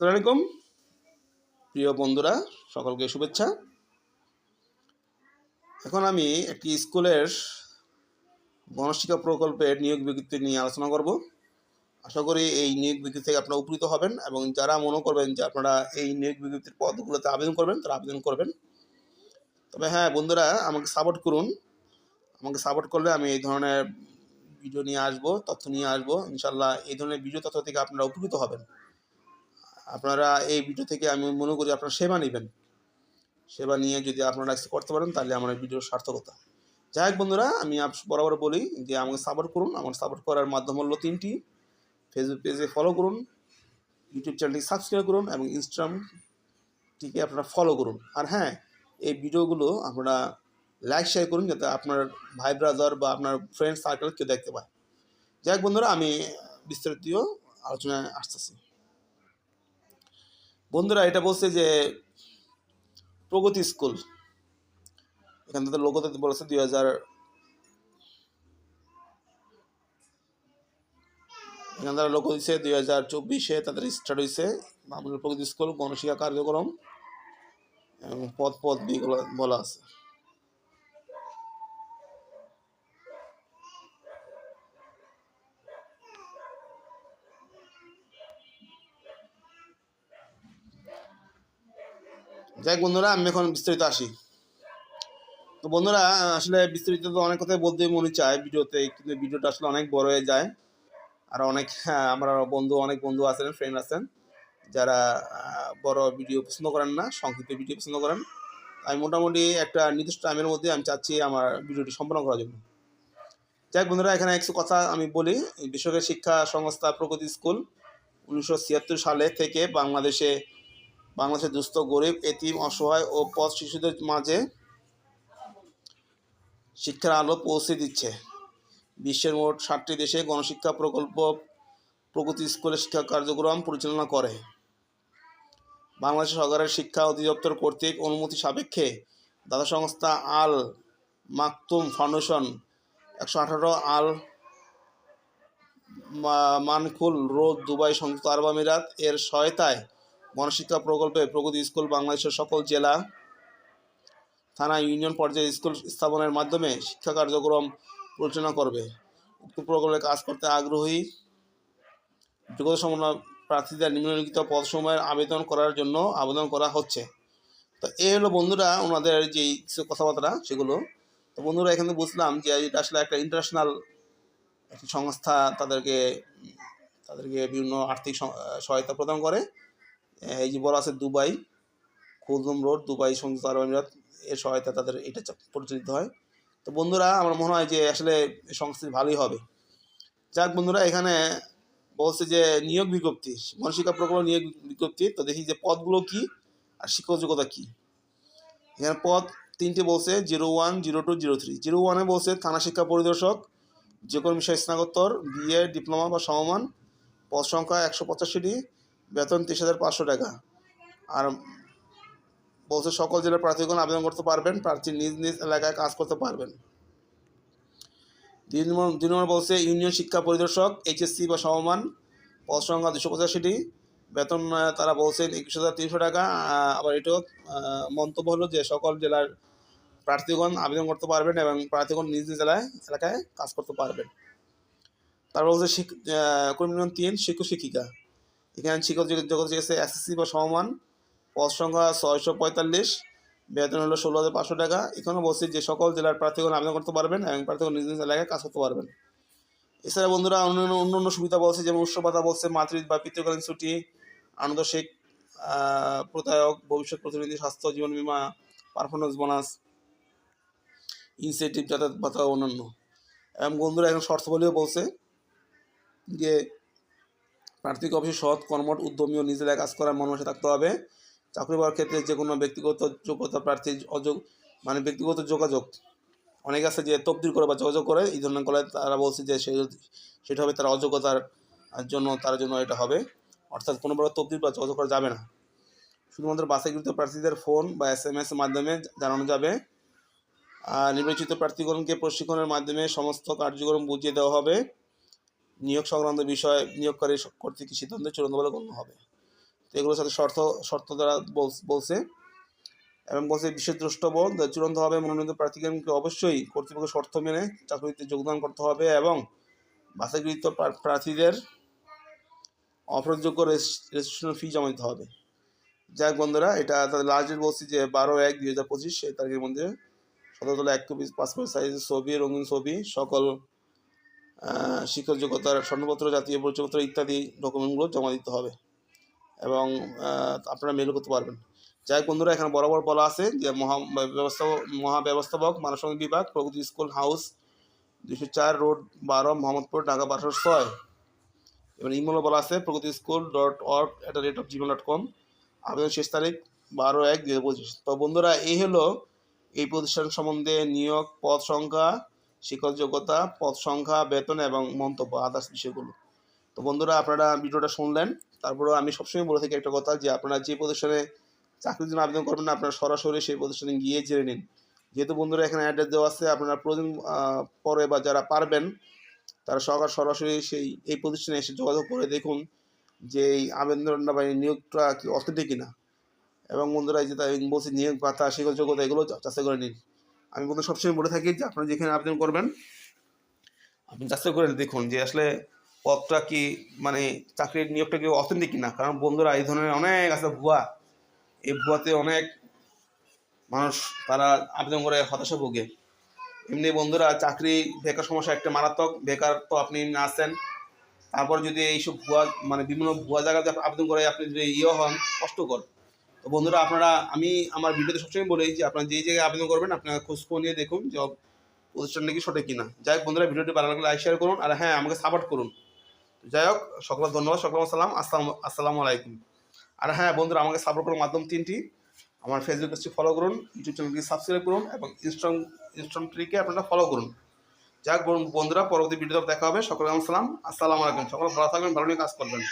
আসসালামাইকুম প্রিয় বন্ধুরা, সকলকে শুভেচ্ছা। এখন আমি একটি স্কুলের গণশিক্ষা প্রকল্পের নিয়োগ বিজ্ঞপ্তি নিয়ে আলোচনা করব। আশা করি এই নিয়োগ বিজ্ঞপ্তি থেকে আপনারা উপকৃত হবেন এবং যারা মনে করবেন যে আপনারা এই নিয়োগ বিজ্ঞপ্তির পদগুলোতে আবেদন করবেন, তারা আবেদন করবেন। তবে হ্যাঁ বন্ধুরা, আমাকে সাপোর্ট করুন। আমাকে সাপোর্ট করলে আমি এই ধরনের ভিডিও নিয়ে আসব, তথ্য নিয়ে আসব। ইনশাল্লাহ এই ধরনের ভিডিও তথ্য থেকে আপনারা উপকৃত হবেন। আপনারা এই ভিডিও থেকে আমি মনে করি আপনারা সেবা নেবেন। সেবা নিয়ে যদি আপনারা করতে পারেন, তাহলে আমার ভিডিওর সার্থকতা। যাই হোক বন্ধুরা, আমি বরাবর বলি যে আমাকে সাপোর্ট করুন। আমার সাপোর্ট করার মাধ্যম হলো তিনটি। ফেসবুক পেজে ফলো করুন ইউটিউব চ্যানেলটি সাবস্ক্রাইব করুন এবং ইনস্টাগ্রামটিকে আপনারা ফলো করুন। আর হ্যাঁ এই ভিডিওগুলো আপনারা লাইক শেয়ার করুন যাতে আপনার ভাই ব্রাদার বা আপনার ফ্রেন্ড সার্কেল কেউ দেখতে পায়। যাই হোক বন্ধুরা, আমি বিস্তারিত আলোচনায় আসতেছি। বন্ধুরা, এটা বলছে যে প্রগতি স্কুল। এখান থেকে লোকতে বলেছে দুই হাজার এখান থেকে লোক হয়েছে দুই হাজার চব্বিশে, তাদের স্টার্ট হয়েছে আমাদের প্রগতি স্কুল গণশিক্ষা কার্যক্রম এবং পদ পদ বলা আছে। যাই বন্ধুরা আমি এখন বিস্তারিত আসি। তো বন্ধুরা আসলে বিস্তারিত তো অনেক কথাই বলতে মনে চায় ভিডিওতে কিন্তু ভিডিওটা আসলে অনেক বড় হয়ে যায়। আর অনেক হ্যাঁ, আমার বন্ধু অনেক বন্ধু আছেন ফ্রেন্ড আছেন যারা বড় ভিডিও পছন্দ করেন না সংক্ষিপ্ত ভিডিও পছন্দ করেন। আমি মোটামুটি একটা নির্দিষ্ট টাইমের মধ্যে আমি চাচ্ছি আমার ভিডিওটি সম্পন্ন করার জন্য। যাই বন্ধুরা এখানে একটু কথা আমি বলি। বেসরকারি শিক্ষা সংস্থা প্রগতি স্কুল উনিশশো ছিয়াত্তর সালে থেকে বাংলাদেশে বাংলাদেশের দুস্থ, গরিব, এতিম, অসহায় ও পথ শিশুদের মাঝে শিক্ষার আলো পৌঁছে দিচ্ছে। বিশ্বের মোট ষাটটি দেশে গণশিক্ষা প্রকল্প, প্রগতি স্কুলে শিক্ষা কার্যক্রম পরিচালনা করে। বাংলাদেশ সরকারের শিক্ষা অধিদপ্তর কর্তৃক অনুমতি সাপেক্ষে দাতা সংস্থা আল মাকতুম ফাউন্ডেশন একশো আঠারো আল মানকুল রোড, দুবাই, সংযুক্ত আরব আমিরাত এর সহায়তায় গণশিক্ষা প্রকল্পে প্রগতি স্কুল বাংলাদেশের সকল জেলা, থানা, ইউনিয়ন পর্যায়ে স্কুল স্থাপনের মাধ্যমে শিক্ষা কার্যক্রম পরিচালনা করবে। উক্ত প্রকল্পে কাজ করতে আগ্রহী যোগ্যতা সম্পন্ন প্রার্থীদের নিম্নলিখিত পদসমূহের আবেদন করার জন্য আবেদন করা হচ্ছে। তো এই হলো বন্ধুরা ওনাদের যে কিছু কথাবার্তা সেগুলো। তো বন্ধুরা এখানে বুঝলাম যে এটা আসলে একটা ইন্টারন্যাশনাল একটি সংস্থা তাদেরকে তাদেরকে বিভিন্ন আর্থিক সহায়তা প্রদান করে। এই যে বলা আছে দুবাই খুলদুম রোড, দুবাই সংযুক্ত আরব আমিরাত, এর সহায়তা তাদের এটা পরিচালিত হয়। তো বন্ধুরা, আমার মনে হয় যে আসলে এই সংস্থাটি ভালোই হবে। যাক বন্ধুরা, এখানে বলছে যে নিয়োগ বিজ্ঞপ্তি গণশিক্ষা প্রকল্প নিয়োগ বিজ্ঞপ্তি। তো দেখি যে পদগুলো কি আর শিক্ষক যোগ্যতা কি। এখানে পদ তিনটে বলছে, zero one, zero two, zero three. Zero ওয়ানে বলছে, থানা শিক্ষা পরিদর্শক, যে কোনো বিষয়ে স্নাতকোত্তর, বিএ, ডিপ্লোমা বা সমমান, পদ সংখ্যা একশো পঁচাশিটি। বেতন তিরিশ হাজার পাঁচশো টাকা। আর বলছে সকল জেলার প্রার্থীগণ আবেদন করতে পারবেন প্রার্থী নিজ নিজ এলাকায় কাজ করতে পারবেন। দুই নম্বর বলছে ইউনিয়ন শিক্ষা পরিদর্শক এইচএসসি বা সমমান পদ সংখ্যা দুশো পঁচাশিটি। বেতন তারা বলছেন একুশ হাজার তিনশো টাকা। আবার এটাও মন্তব্য হলো যে সকল জেলার প্রার্থীগণ আবেদন করতে পারবেন এবং প্রার্থীগণ নিজ নিজ জেলায় এলাকায় কাজ করতে পারবেন। তারপর বলছে শিক আহ, কর্মী তিন শিক্ষক শিক্ষিকা। এখানে শিক্ষক জগৎ চেয়েছে এসএসসি বা সমমান পদ সংখ্যা ছয়শো পঁয়তাল্লিশ। বেতন হলো ষোলো হাজার পাঁচশো টাকা। এখানে বলছি যে সকল জেলার প্রার্থীগণ আবেদন করতে পারবেন এবং প্রার্থীগণ নিজ নিজ এলাকায় কাজ করতে পারবেন। এছাড়া বন্ধুরা অন্যান্য অন্য অন্য সুবিধা বলছে, যেমন উৎসব ভাতা বলছে, মাতৃ বা পিতৃকালীন ছুটি, আনন্দ শেখ প্রতায়ক ভবিষ্যৎ প্রতিনিধি স্বাস্থ্য, জীবন বীমা পারফরমেন্স বোনাস ইনসেন্টিভ যাতায়াত ভাতা, অন্যান্য। এবং বন্ধুরা এখন শর্ত বলেও বলছে যে প্রার্থীকে অবশ্যই সৎ, কর্মঠ, উদ্যমী ও নিজের কাজ করার মনোভাষা থাকতে হবে। চাকরি পাওয়ার ক্ষেত্রে যে কোনো ব্যক্তিগত যোগ্যতা প্রার্থী অযোগ মানে ব্যক্তিগত যোগাযোগ অনেক আছে যে তবদির করে বা যোগাযোগ করে, এই ধরনের করে তারা বলছে যে সে সেটা হবে তার অযোগ্যতার জন্য, তার জন্য এটা হবে। অর্থাৎ কোনো প্রকার তবদির বা যোগাযোগ করা যাবে না। শুধুমাত্র বাছাইকৃত প্রার্থীদের ফোন বা এস এম মাধ্যমে জানানো যাবে। আর নির্বাচিত প্রার্থীগণকে প্রশিক্ষণের মাধ্যমে সমস্ত কার্যক্রম বুঝিয়ে দেওয়া হবে। নিয়োগ সংক্রান্ত বিষয় নিয়োগকারী কর্তৃক সিদ্ধান্ত চূড়ান্ত বলে গণ্য হবে? তো এগুলোর সাথে শর্ত শর্ত দ্বারা বল- বলছে এবং বলছে বিশেষ দ্রষ্টব্য চূড়ান্তভাবে মনোনীত প্রার্থীকে অবশ্যই কর্তৃপক্ষের শর্ত মেনে চাকরিতে যোগদান করতে হবে এবং প্রা- প্রার্থীদের অপরযোগ্য রেজিস্ট্রেশন ফি জমা দিতে হবে। যাক বন্ধুরা, এটা তাদের লাস্ট ডেট বলছি যে বারো এক দুই হাজার পঁচিশ, সেই তারিখের মধ্যে সতেরোতলা এক কপি পাসপোর্ট সাইজের ছবি, রঙিন ছবি, সকল শিক্ষক যোগ্যতার স্বর্ণপত্র, জাতীয় পরিচয়পত্র ইত্যাদি ডকুমেন্টগুলো জমা দিতে হবে। এবং আপনারা মেল করতে পারবেন। যাই বন্ধুরা, এখানে বরাবর বলা আছে যে মহা ব্যবস্থাপক মহাব্যবস্থাপক বিভাগ, প্রগতি স্কুল হাউস দুশো চার রোড বারো, মোহাম্মদপুর, ঢাকা বারোশো ছয়। এবার ইমেলও বলা আছে Pragati school dot org at the rate of Gmail dot com আবেদন শেষ তারিখ বারো এক দু হাজার পঁচিশ। তো বন্ধুরা, এই হলো এই প্রতিষ্ঠান সম্বন্ধে নিয়োগ পদ সংখ্যা। শিক্ষক যোগ্যতা পদ সংখ্যা বেতন এবং মন্তব্য আদার্স বিষয়গুলো। তো বন্ধুরা আপনারা ভিডিওটা শুনলেন। তারপরেও আমি সবসময় বলে থাকি একটা কথা যে আপনারা যে প্রতিষ্ঠানে চাকরির জন্য আবেদন করবেন না আপনারা সরাসরি সেই প্রতিষ্ঠানে গিয়ে জেনে নিন। যেহেতু বন্ধুরা এখানে অ্যাড্রেস দেওয়া আছে আপনারা আহ, পরে বা যারা পারবেন তারা সরকার সরাসরি সেই এই প্রতিষ্ঠানে এসে যোগাযোগ করে দেখুন যে এই আবেদনটা বা এই নিয়োগটা কি অথেন্টিক কিনা। এবং বন্ধুরা যে তাই বলছি নিয়োগ ভাতা শিক্ষক যোগ্যতা এগুলো যাচাই করে নিন। আমি বন্ধু সবসময় বলে থাকি যে আপনারা যেখানে আবেদন করবেন, আপনি যাচাই করে দেখুন যে আসলে পদটা কি মানে চাকরির নিয়োগটা কি অথেন্টিক কিনা। কারণ বন্ধুরা এই ধরনের অনেক আছে ভুয়া। এই ভুয়াতে অনেক মানুষ তারা আবেদন করে হতাশা ভোগে। এমনি বন্ধুরা চাকরি বেকার সমস্যা একটা মারাত্মক। বেকার তো আপনি না আছেন। তারপর যদি এইসব ভুয়া মানে বিভিন্ন ভুয়া জায়গাতে আবেদন করে আপনি যদি ইয়ে হন, কষ্টকর। তো বন্ধুরা, আপনারা, আমি আমার ভিডিওতে সবসময় বলি যে, আপনারা যেই জায়গায় আবেদন করবেন, আপনারা খোঁজ খবর নিয়ে দেখুন জব প্রতিষ্ঠান কি সঠিক কিনা। যাই হোক বন্ধুরা, ভিডিওটি ভালো লাগলে লাইক শেয়ার করুন, আর হ্যাঁ আমাকে সাপোর্ট করুন। যাই হোক সকল ধন্যবাদ সকল আসসালাম আসসালাম, আসসালামু আলাইকুম। আর হ্যাঁ বন্ধুরা, আমাকে সাপোর্ট করার মাধ্যম তিনটি। আমার ফেসবুক পেজটি ফলো করুন ইউটিউব চ্যানেলটি সাবস্ক্রাইব করুন, এবং ইনস্ট্রং ইনস্ট্রং ট্রিকে আপনারা ফলো করুন। যাক বন্ধুরা, পরবর্তী ভিডিওতে দেখা হবে। সকলে আসসালাম আসসালামু আলাইকুম। সকলে ভালো থাকবেন, ভালো নিয়ে কাজ করবেন।